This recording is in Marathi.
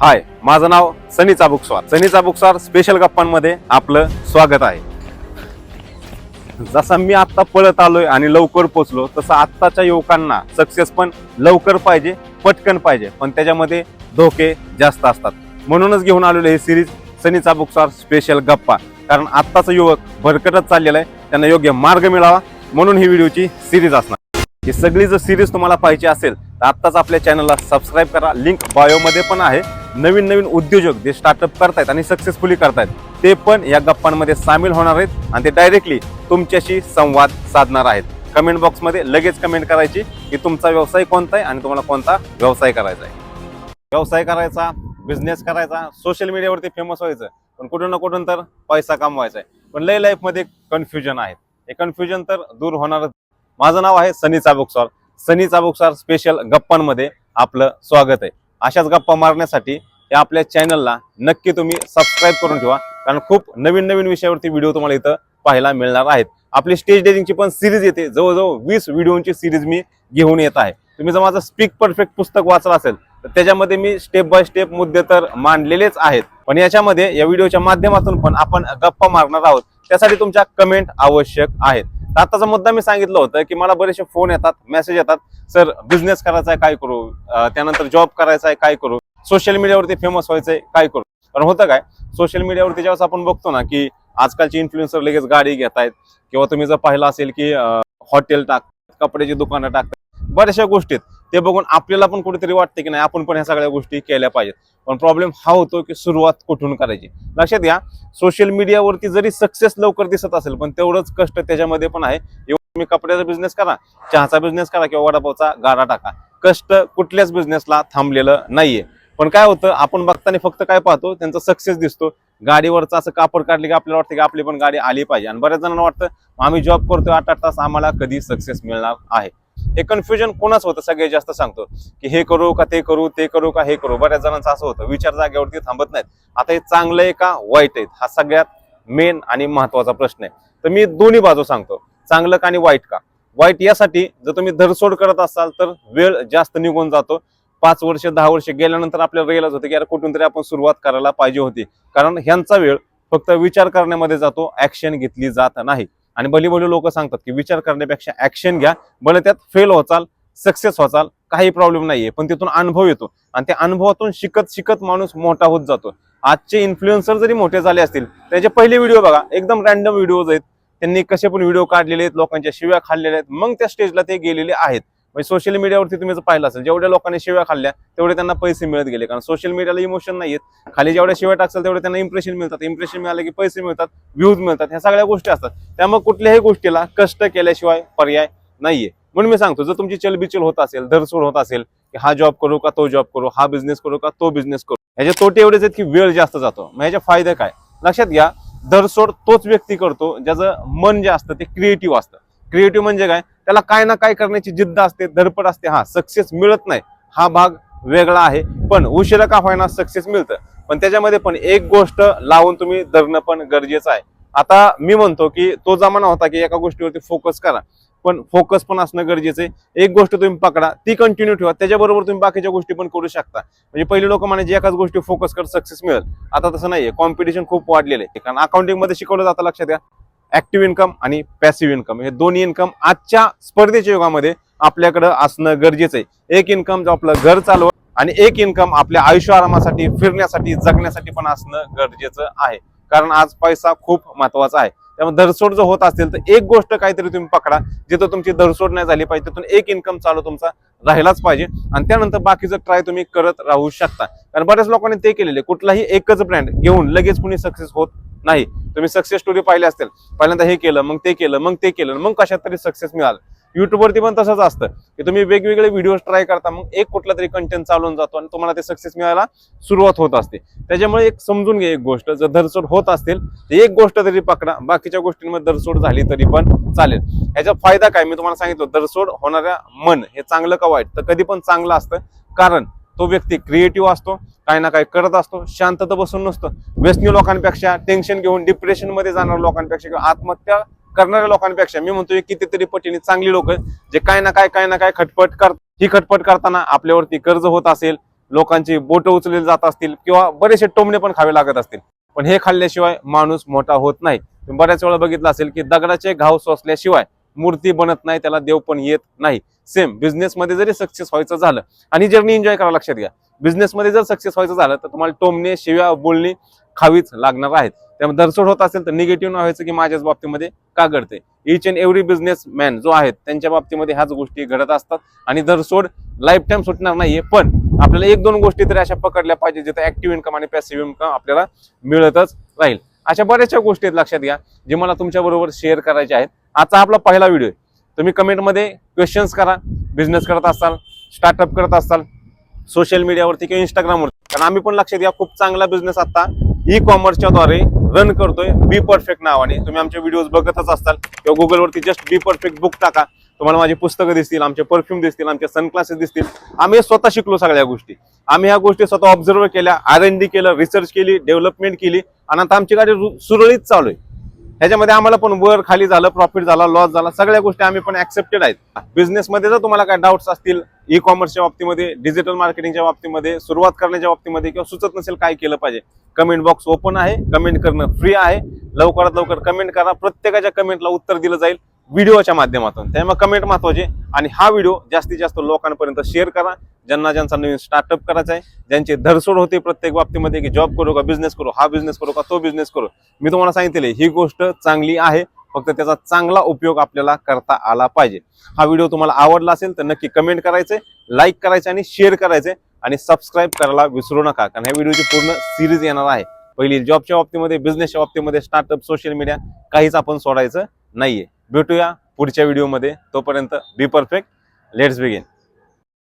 हाय माझं नाव सनी चाबुकस्वार सनी चाबुकस्वार स्पेशल गप्पांमध्ये आपलं स्वागत आहे. जसा मी आत्ता पळत आलोय आणि लवकर पोचलो तसं आत्ताच्या युवकांना सक्सेस पण लवकर पाहिजे पटकन पाहिजे. पण त्याच्यामध्ये धोके जास्त असतात. म्हणूनच घेऊन आलेलो हे सिरीज सनी चाबुकस्वार स्पेशल गप्पा. कारण आत्ताचा युवक भरकटत चाललेला आहे त्यांना योग्य मार्ग मिळावा म्हणून ही व्हिडिओची सिरीज असणार. ही सगळी जर सिरीज तुम्हाला पाहिजे असेल तर आत्ताच आपल्या चॅनलला सबस्क्राईब करा. लिंक बायोमध्ये पण आहे. नवीन नवीन उद्योजक जे स्टार्टअप करतायत आणि सक्सेसफुली करतायत ते पण या गप्पांमध्ये सामील होणार आहेत आणि ते डायरेक्टली तुमच्याशी संवाद साधणार आहेत. कमेंट बॉक्समध्ये लगेच कमेंट करायची की तुमचा व्यवसाय कोणता आहे आणि तुम्हाला कोणता व्यवसाय करायचा आहे. व्यवसाय करायचा बिझनेस करायचा सोशल मीडियावरती फेमस व्हायचं पण कुठून ना कुठून तर पैसा कमवायचा आहे. पण लय लाईफमध्ये कन्फ्युजन आहे. हे कन्फ्युजन तर दूर होणारच. माझं नाव आहे सनी चाबुकसॉर सनी चाबुकस्वार स्पेशल गप्पांमध्ये आपलं स्वागत आहे. अशाच गप्पा मारण्यासाठी या आपल्या चॅनलला नक्की तुम्ही सबस्क्राईब करून ठेवा. कारण खूप नवीन नवीन विषयावरती व्हिडिओ तुम्हाला इथं पाहायला मिळणार आहेत. आपली स्टेज डेटिंगची पण सिरीज येते. जवळजवळ वीस व्हिडिओची सिरीज मी घेऊन येत आहे. तुम्ही जर माझं स्पीक परफेक्ट पुस्तक वाचलं असेल तर त्याच्यामध्ये मी स्टेप बाय स्टेप मुद्दे तर मांडलेलेच आहेत. पण याच्यामध्ये या व्हिडिओच्या माध्यमातून पण आपण गप्पा मारणार आहोत. त्यासाठी तुमच्या कमेंट आवश्यक आहेत. आताचा मुद्दा मी सांगितलं होतं की मला बरेचसे फोन येतात मेसेज येतात. सर बिझनेस करायचा आहे काय करू? त्यानंतर जॉब करायचा आहे काय करू? सोशल मीडियावरती फेमस व्हायचंय काय करू? कारण होतं काय? सोशल मीडियावरती ज्यावेळेस आपण बघतो ना की आजकालचे इन्फ्लुएन्सर लगेच गाडी घेत आहेत. किंवा तुम्ही जर पाहिलं असेल की हॉटेल टाक कपड्याची दुकानं टाकतात. बऱ्याचशा गोष्टी आहेत. ते बघून आपल्याला पण कुठेतरी वाटते की नाही आपण पण ह्या सगळ्या गोष्टी केल्या पाहिजेत. पण प्रॉब्लेम हा होतो की सुरुवात कुठून करायची? लक्षात घ्या सोशल मीडियावरती जरी सक्सेस लवकर दिसत असेल पण तेवढंच कष्ट त्याच्यामध्ये पण आहे. तुम्ही कपड्याचा बिझनेस करा चहाचा बिझनेस करा किंवा वडापावचा गाडा टाका. कष्ट कुठल्याच बिझनेसला थांबलेलं नाहीये. पण काय होतं आपण बघताना फक्त काय पाहतो त्यांचा सक्सेस दिसतो. गाडीवरचं असं कापड काढले की आपल्याला वाटतं की आपली पण गाडी आली पाहिजे. आणि बऱ्याच जणांना वाटतं आम्ही जॉब करतोय आठ आठ तास आम्हाला कधी सक्सेस मिळणार आहे. हे कन्फ्युजन कोणाच होतं? सगळ्यात जास्त सांगतो. की हे करू का ते करू ते करू का हे करू? बऱ्याच जणांचं असं होतं. विचार जागेवरती थांबत नाहीत. आता हे चांगलं आहे का वाईट आहे? हा सगळ्यात मेन आणि महत्त्वाचा प्रश्न आहे. तर मी दोन्ही बाजू सांगतो. चांगलं का आणि वाईट का? वाईट यासाठी जर तुम्ही धरसोड करत असाल तर वेळ जास्त निघून जातो. पाच वर्ष दहा वर्ष गेल्यानंतर आपल्याला रेलच होते की यार कुठून तरी आपण सुरुवात करायला पाहिजे होती. कारण ह्यांचा वेळ फक्त विचार करण्यामध्ये जातो. ऍक्शन घेतली जात नाही. आणि बलीबली लोक सांगतात की विचार करण्यापेक्षा ऍक्शन घ्या. भले त्यात फेल होचाल सक्सेस होचाल काही प्रॉब्लेम नाहीये पण तिथून अनुभव येतो. आणि त्या अनुभवातून शिकत शिकत माणूस मोठा होत जातो. आजचे इन्फ्लुएन्सर जरी मोठे झाले असतील त्याचे पहिले व्हिडिओ बघा. एकदम रॅन्डम व्हिडिओज आहेत. त्यांनी कसे पण व्हिडिओ काढलेले आहेत लोकांच्या शिव्या खाल्लेल्या आहेत. मग त्या स्टेजला ते गेलेले आहेत. म्हणजे सोशल मीडियावरती तुम्ही जर पाहिलं असेल जेवढ्या लोकांनी शिव्या खाल्ल्या तेवढे त्यांना पैसे मिळत गेले. कारण सोशल मीडियाला इमोशन नाहीत खाली जेवढ्या शिव्या टाकसाल तेवढे त्यांना इम्प्रेशन मिळतात. इम्प्रेशन मिळालं की पैसे मिळतात व्ह्यूज मिळतात. ह्या सगळ्या गोष्टी असतात. त्यामुळे कुठल्याही गोष्टीला कष्ट केल्याशिवाय पर्याय नाहीये. म्हणून मी सांगतो जर तुमची चलबिचल होत असेल धरसोड होत असेल की हा जॉब करू का तो जॉब करू हा बिझनेस करू का तो बिझनेस करू ह्याचे तोटे एवढेच आहेत की वेळ जास्त जातो. मग ह्याचे फायदे काय? लक्षात घ्या धरसोड तोच व्यक्ती करतो ज्याचं मन जे असतं ते क्रिएटिव्ह असतं. क्रिएटिव्ह म्हणजे काय? त्याला काय ना काय करण्याची जिद्द असते धडपड असते. हा सक्सेस मिळत नाही. हा भाग वेगळा आहे. पण उशिरा का होईना सक्सेस मिळतं. पण त्याच्यामध्ये पण एक गोष्ट लावून तुम्ही धरणं पण गरजेचं आहे. आता मी म्हणतो की तो जमाना होता की एका गोष्टीवरती फोकस करा. पण फोकस पण असणं गरजेचं आहे. एक गोष्ट तुम्ही पकडा ती कंटिन्यू ठेवा. त्याच्याबरोबर तुम्ही बाकीच्या गोष्टी पण करू शकता. म्हणजे पहिले लोक म्हणायचे एकाच गोष्टी फोकस कर सक्सेस मिळेल. आता तसं नाहीये. कॉम्पिटिशन खूप वाढलेलं आहे. कारण अकाउंटिंगमध्ये शिकवलं जातं लक्षात घ्या. ऍक्टिव्ह इन्कम आणि पॅसिव्ह इन्कम. हे दोन्ही इन्कम आजच्या स्पर्धेच्या युगामध्ये आपल्याकडं असणं गरजेचं आहे. एक इन्कम जो आपलं घर चालव आणि एक इन्कम आपल्या आयुष्य आरामासाठी फिरण्यासाठी जगण्यासाठी पण असणं गरजेचं आहे. कारण आज पैसा खूप महत्त्वाचा आहे. त्यामुळे धरसोड जर होत असेल तर एक गोष्ट काहीतरी तुम्ही पकडा जिथं तुमची धरसोड नाही झाली पाहिजे तिथून एक इन्कम चालू तुमचा राहिलाच पाहिजे. आणि त्यानंतर बाकीचं ट्राय तुम्ही करत राहू शकता. कारण बऱ्याच लोकांनी ते केलेले कुठलाही एकच ब्रँड घेऊन लगेच कुणी सक्सेस होत नाही तुम्ही सक्सेस स्टोरी पाहिली असतील. पहिल्यांदा हे केलं मग ते केलं मग ते केलं मग कशात तरी सक्सेस मिळालं. युट्यूबवरती पण तसंच असतं की तुम्ही वेगवेगळे व्हिडिओ ट्राय करता मग एक कुठला तरी कंटेंट चालून जातो आणि तुम्हाला ते सक्सेस मिळायला सुरुवात होत असते. त्याच्यामुळे एक समजून घ्या एक गोष्ट जर धरसोड होत असतील तर एक गोष्ट तरी पकडा. बाकीच्या गोष्टींमध्ये धरसोड झाली तरी पण चालेल. ह्याचा फायदा काय? मी तुम्हाला सांगितलं धरसोड होणाऱ्या मन हे चांगलं का वाईट? तर कधी पण चांगलं असतं. कारण तो व्यक्ती क्रिएटिव्ह असतो काही ना काही करत असतो शांतता बसून नसतो. व्यसनी लोकांपेक्षा टेन्शन घेऊन डिप्रेशनमध्ये जाणाऱ्या लोकांपेक्षा किंवा आत्महत्या करणाऱ्या लोकांपेक्षा मी म्हणतोय कितीतरी पटीने चांगली लोक जे काय ना काय काय ना काय खटपट कर ही खटपट करताना आपल्यावरती कर्ज होत असेल लोकांची बोट उचलली जात असतील किंवा बरेचसे टोमणे पण खावे लागत असतील. पण हे खाल्ल्याशिवाय माणूस मोठा होत नाही. बऱ्याच वेळा बघितलं असेल की दगडाचे घाव सोसल्याशिवाय मूर्ती बनत नाही त्याला देव पण येत नाही. सेम बिझनेसमध्ये जरी सक्सेस व्हायचं झालं आणि जर्नी एन्जॉय करा लक्षात घ्या. बिझनेसमध्ये जर सक्सेस व्हायचं झालं तर तुम्हाला टोमणे शिव्या बोलणी खावीच लागणार आहेत. त्यामुळे दरसोड होत असेल तर निगेटिव्ह न व्हायचं की माझ्याच बाबतीमध्ये का घडते each and every business man जो आहे त्यांच्या बाबतीमध्ये ह्याच गोष्टी घडत असतात आणि दरसोड लाईफ टाईम सुटणार नाहीये. पण आपल्याला एक दोन गोष्टी तरी अशा पकडल्या पाहिजे जिथे ऍक्टिव्ह इन्कम आणि पॅसिव्ह इन्कम आपल्याला मिळतच राहील. अशा बऱ्याचशा गोष्टी आहेत लक्षात घ्या जे मला तुमच्याबरोबर शेअर करायच्या आहेत. आजचा आपला पहिला व्हिडिओ आहे. तुम्ही कमेंटमध्ये क्वेश्चन्स करा बिझनेस करत असाल स्टार्टअप करत असाल सोशल मीडियावरती किंवा इंस्टाग्रामवरती कारण आम्ही पण लक्षात घ्या खूप चांगला बिझनेस आता ई कॉमर्सच्या द्वारे रन करतोय बी परफेक्ट नावाने. तुम्ही आमचे व्हिडिओज बघतच असताल किंवा गुगलवरती जस्ट बी परफेक्ट बुक टाका. तुम्हाला माझी पुस्तकं दिसतील आमचे परफ्यूम दिसतील आमचे सनक्लासेस दिसतील. आम्ही स्वतः शिकलो सगळ्या गोष्टी. आम्ही ह्या गोष्टी स्वतः ऑब्झर्व केल्या आर एन डी केलं रिसर्च केली डेव्हलपमेंट केली आणि आता आमची गाडी सुरळीत चालू आहे. ह्याच्यामध्ये आम्हाला पण वर खाली झालं प्रॉफिट झाला लॉस झाला सगळ्या गोष्टी आम्ही पण ऍक्सेप्टेड आहेत. बिझनेसमध्ये जर तुम्हाला काय डाऊट्स असतील ई कॉमर्सच्या बाबतीमध्ये डिजिटल मार्केटिंगच्या बाबतीमध्ये सुरुवात करण्याच्या बाबतीमध्ये किंवा सुचत नसेल काय केलं पाहिजे कमेंट बॉक्स ओपन आहे. कमेंट करणं फ्री आहे. लवकरात लवकर कमेंट करा. प्रत्येकाच्या कमेंटला उत्तर दिलं जाईल व्हिडिओच्या माध्यमातून. त्यामुळे कमेंट महत्त्वाचे आणि हा व्हिडिओ जास्तीत जास्त लोकांपर्यंत शेअर करा. ज्यांना ज्यांचा नवीन स्टार्टअप करायचा आहे ज्यांची धरसोड होते प्रत्येक बाबतीमध्ये की जॉब करू का बिझनेस करू हा बिझनेस करू का तो बिझनेस करू. मी तुम्हाला सांगितले ही गोष्ट चांगली आहे. फक्त त्याचा चांगला उपयोग आपल्याला करता आला पाहिजे. हा व्हिडिओ तुम्हाला आवडला असेल तर नक्की कमेंट करायचे लाईक करायचे आणि शेअर करायचे. आणि सबस्क्राईब करायला विसरू नका कारण ह्या व्हिडिओची पूर्ण सिरीज येणार आहे. पहिली जॉबच्या बाबतीमध्ये बिझनेसच्या बाबतीमध्ये स्टार्टअप सोशल मीडिया काहीच आपण सोडायचं नाहीये. भेटूया पुढच्या व्हिडिओमध्ये तोपर्यंत बी परफेक्ट लेट्स बिगिन